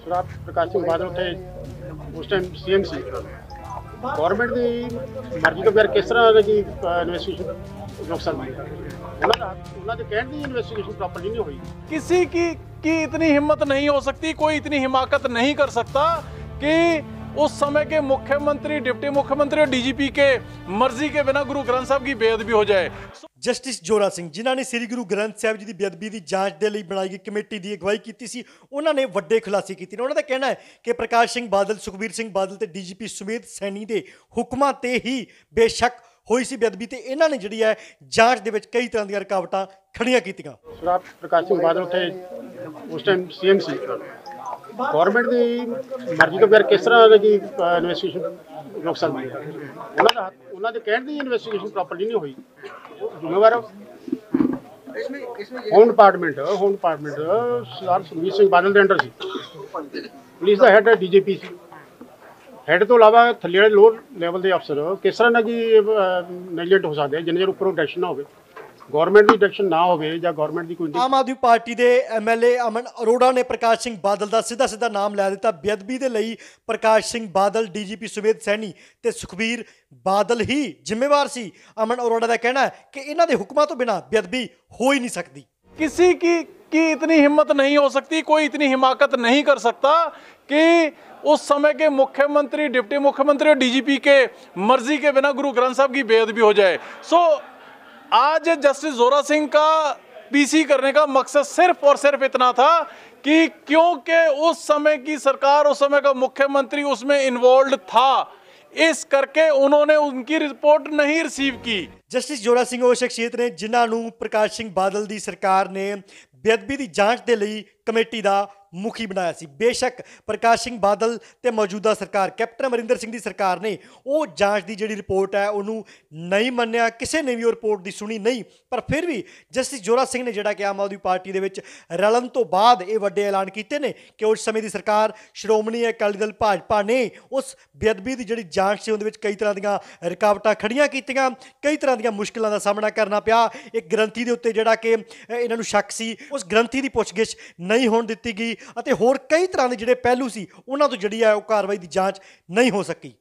ਸਰਦਾਰ ਪ੍ਰਕਾਸ਼ ਸਿੰਘ ਬਾਦਲ ਉੱਥੇ ਉਸ time CM ਸੀ ਗਵਰਨਮੈਂਟ ਦੀ ਮਰਜ਼ੀ ਤੋਂ ਬਗੈਰ ਕਿਸ ਤਰ੍ਹਾਂ ਦੀ ਇਨਵੈਸਟੀਗੇਸ਼ਨ ਰੁਕ ਸਕਦੀ ਹੈ ਉਹਨਾਂ ਦਾ ਉਹਨਾਂ ਦੇ ਕਹਿਣ ਦੀ ਇਨਵੈਸਟੀਗੇਸ਼ਨ ਪ੍ਰੋਪਰਲੀ ਨਹੀਂ ਹੋਈ किसी की की इतनी हिम्मत नहीं हो सकती कोई इतनी हिमाकत नहीं कर सकता कि उस समय के मुख्यमंत्री डिप्टी मुख्यमंत्री और डीजीपी के मर्जी के बिना गुरु ग्रंथ साहब की बेअदबी हो जाए ਜਸਟਿਸ ਜੋਰਾ ਸਿੰਘ ਜਿਨ੍ਹਾਂ ਨੇ ਸ੍ਰੀ ਗੁਰੂ ਗ੍ਰੰਥ ਸਾਹਿਬ ਜੀ ਦੀ ਬੇਅਦਬੀ ਦੀ ਜਾਂਚ ਦੇ ਲਈ ਬਣਾਈ ਗਈ ਕਮੇਟੀ ਦੀ ਅਗਵਾਈ ਕੀਤੀ ਸੀ ਉਹਨਾਂ ਨੇ ਵੱਡੇ ਖੁਲਾਸੇ ਕੀਤੇ ਨੇ ਉਹਨਾਂ ਦਾ ਕਹਿਣਾ ਹੈ ਕਿ ਪ੍ਰਕਾਸ਼ ਸਿੰਘ ਬਾਦਲ ਸੁਖਬੀਰ ਸਿੰਘ ਬਾਦਲ ਤੇ ਡੀਜੀਪੀ ਸੁਮੇਧ ਸੈਣੀ ਦੇ ਹੁਕਮਾਂ ਤੇ ਹੀ ਬੇਸ਼ੱਕ ਹੋਈ ਸੀ ਬੇਅਦਬੀ ਤੇ ਇਹਨਾਂ ਨੇ ਜਿਹੜੀ ਹੈ ਜਾਂਚ ਦੇ ਵਿੱਚ ਕਈ ਤਰ੍ਹਾਂ ਦੀਆਂ ਰੁਕਾਵਟਾਂ ਖੜੀਆਂ ਕੀਤੀਆਂ ਸਰਦਾਰ ਪ੍ਰਕਾਸ਼ ਸਿੰਘ ਬਾਦਲ ਉੱਥੇ ਉਸ ਟਾਈਮ ਸੀਐਮ ਸੀ ਗਵਰਨਮੈਂਟ ਦੀ ਮਰਜ਼ੀ ਤੋਂ ਬਗੈਰ ਕਿਸ ਤਰ੍ਹਾਂ ਦੀ ਇਨਵੈਸਟੀਗੇਸ਼ਨ ਰੁਕ ਸਕਦੀ ਹੈ ਉਹਨਾਂ ਦਾ ਉਹਨਾਂ ਦੇ ਕਹਿਣ ਦੀ ਇਨਵੈਸਟੀਗੇਸ਼ਨ ਪ੍ਰੋਪਰਲੀ ਨਹੀਂ ਹੋਈ। ਜ਼ਿੰਮੇਵਾਰ home department home department Sardar Sukhbir Singh Badal ਦੇ ਅੰਡਰ ਸੀ। ਪੁਲਿਸ ਦਾ ਹੈਡ ਡੀਜੀਪੀ ਸੀ। ਹੈਡ ਤੋਂ ਇਲਾਵਾ ਥੱਲੇ ਵਾਲੇ ਲੋਅਰ ਲੈਵਲ ਦੇ ਅਫਸਰ ਕਿਸ ਤਰ੍ਹਾਂ ਨਾਲ ਕੀ ਨੈਗਲੀਜੈਂਟ ਹੋ ਸਕਦੇ ਜਿੰਨੇ ਚਿਰ ਉੱਪਰੋਂ ਡਾਇਰੈਕਸ਼ਨ ਨਾ ਹੋਵੇ। ਗਵਰਨਮੈਂਟ ਦੀ ਡਾਇਰੈਕਸ਼ਨ ਨਾ ਹੋਵੇ ਜਾਂ ਗਵਰਨਮੈਂਟ ਦੀ ਕੋਈ ਆਮ ਆਦਮੀ ਪਾਰਟੀ ਦੇ ਐਮਐਲਏ ਅਮਨ ਅਰੋੜਾ ਨੇ ਪ੍ਰਕਾਸ਼ ਸਿੰਘ ਬਾਦਲ ਦਾ ਸਿੱਧਾ ਸਿੱਧਾ ਨਾਮ ਲੈ ਦਿੱਤਾ ਬੇਅਦਬੀ ਦੇ ਲਈ ਪ੍ਰਕਾਸ਼ ਸਿੰਘ ਬਾਦਲ ਡੀਜੀਪੀ ਸੁਮੇਧ ਸੈਣੀ ਤੇ ਸੁਖਬੀਰ ਬਾਦਲ ਹੀ ਜ਼ਿੰਮੇਵਾਰ ਸੀ ਅਮਨ ਅਰੋੜਾ ਦਾ ਕਹਿਣਾ ਹੈ ਕਿ ਇਹਨਾਂ ਦੇ ਹੁਕਮਾਂ ਤੋਂ ਬਿਨਾਂ ਬੇਅਦਬੀ ਹੋ ਹੀ ਨਹੀਂ ਸਕਦੀ किसी की की इतनी हिम्मत नहीं हो सकती कोई इतनी हिमाकत नहीं कर सकता कि उस समय के मुख्यमंत्री डिप्टी मुख्यमंत्री और डीजीपी के मर्जी के बिना गुरु ग्रंथ साहब की बेअदबी हो जाए सो आज जस्टिस जोरा सिंह का पीसी करने का मकसद सिर्फ और सिर्फ इतना था कि क्योंकि उस समय की सरकार उस समय का मुख्यमंत्री उसमें इन्वॉल्व था इस करके उन्होंने उनकी रिपोर्ट नहीं रिसीव की ਜਸਟਿਸ ਜੋਰਾ ਸਿੰਘ ਉਹ ਸ਼ਖਸੀਅਤ ਨੇ ਜਿਨ੍ਹਾਂ ਨੂੰ ਪ੍ਰਕਾਸ਼ ਸਿੰਘ ਬਾਦਲ ਦੀ ਸਰਕਾਰ ਨੇ ਬੇਅਦਬੀ ਦੀ ਜਾਂਚ ਦੇ ਲਈ ਕਮੇਟੀ ਦਾ ਮੁਖੀ ਬਣਾਇਆ ਸੀ। ਬੇਸ਼ੱਕ ਪ੍ਰਕਾਸ਼ ਸਿੰਘ ਬਾਦਲ ਤੇ ਮੌਜੂਦਾ ਸਰਕਾਰ, ਕੈਪਟਨ ਅਮਰਿੰਦਰ ਸਿੰਘ ਦੀ ਸਰਕਾਰ ਨੇ ਉਹ ਜਾਂਚ ਦੀ ਜਿਹੜੀ ਰਿਪੋਰਟ ਹੈ, ਉਹਨੂੰ ਨਹੀਂ ਮੰਨਿਆ, ਕਿਸੇ ਨੇ ਵੀ ਉਹ ਰਿਪੋਰਟ ਦੀ ਸੁਣੀ ਨਹੀਂ। ਪਰ ਫਿਰ ਵੀ ਜਸਟਿਸ ਜੋਰਾ ਸਿੰਘ ਨੇ ਜਿਹੜਾ ਕਿ ਆਮ ਆਦਮੀ ਪਾਰਟੀ ਦੇ ਵਿੱਚ ਰਲਣ ਤੋਂ ਬਾਅਦ ਇਹ ਵੱਡੇ ਐਲਾਨ ਕੀਤੇ ਨੇ ਕਿ ਉਸ ਸਮੇਂ ਦੀ ਸਰਕਾਰ ਸ਼੍ਰੋਮਣੀ ਅਕਾਲੀ ਦਲ ਭਾਜਪਾ ਨੇ ਉਸ ਬੇਅਦਬੀ ਦੀ ਜਿਹੜੀ ਜਾਂਚ ਸੀ, ਉਹਦੇ ਵਿੱਚ ਕਈ ਤਰ੍ਹਾਂ ਦੀਆਂ ਰੁਕਾਵਟਾਂ ਖੜੀਆਂ ਕੀਤੀਆਂ, ਕਈ ਤਰ੍ਹਾਂ ਦੀਆਂ ਮੁਸ਼ਕਲਾਂ ਦਾ ਸਾਹਮਣਾ ਕਰਨਾ ਪਿਆ। ਇੱਕ ਗ੍ਰੰਥੀ ਦੇ ਉੱਤੇ ਜਿਹੜਾ ਕਿ ਇਹਨਾਂ ਨੂੰ ਸ਼ੱਕ ਸੀ, ਉਸ ਗ੍ਰੰਥੀ ਦੀ ਪੁੱਛਗਿੱਛ ਨਹੀਂ ਹੋਣ ਦਿੱਤੀ ਗਈ। ਅਤੇ ਹੋਰ ਕਈ ਤਰ੍ਹਾਂ ਦੇ ਜਿਹੜੇ ਪਹਿਲੂ ਸੀ, ਉਹਨਾਂ ਤੋਂ ਜਿਹੜੀ ਹੈ ਉਹ ਕਾਰਵਾਈ ਦੀ ਜਾਂਚ ਨਹੀਂ ਹੋ ਸਕੀ।